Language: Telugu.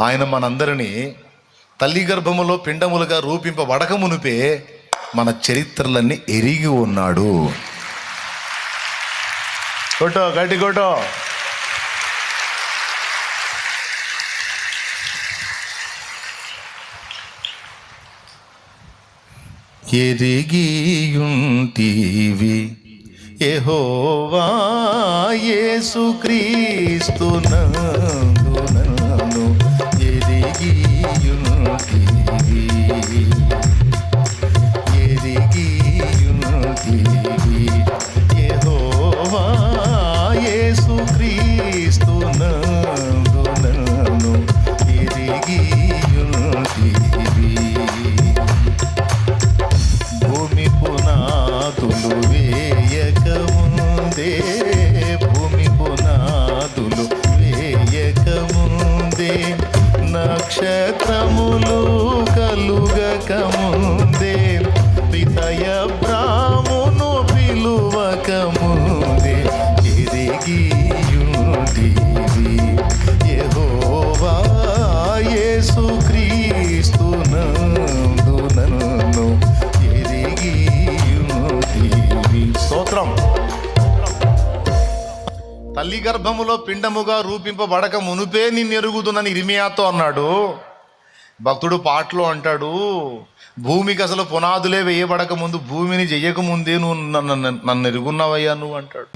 ఆయన మనందరినీ తల్లి గర్భములో పిండములుగా రూపింపబడక మునిపే మన చరిత్రలన్నీ ఎరిగి ఉన్నాడు. కొట్టో గట్టి కొట్టో. ఎరిగియుంటివి యెహోవా యేసుక్రీస్తు భూమి పునాదులు వేయకముందే నక్షత్రములు కలుగకముందే పితయ బ్రాహ్మును పిలువకముందే ఎరిగియుంటివి యెహోవా యేసుక్రీస్తు నందు నన్ను స్తోత్రం. తల్లి గర్భములో పిండముగా రూపింపబడక మునుపే నిన్ను ఎరుగుతున్నాను ఇరిమియాతో అన్నాడు. భక్తుడు పాటలో అంటాడు భూమికి అసలు పునాదులే వేయబడక ముందు భూమిని చెయ్యక ముందే నువ్వు నన్ను నన్ను ఎరుగున్నావయ్యా నువ్వు అంటాడు.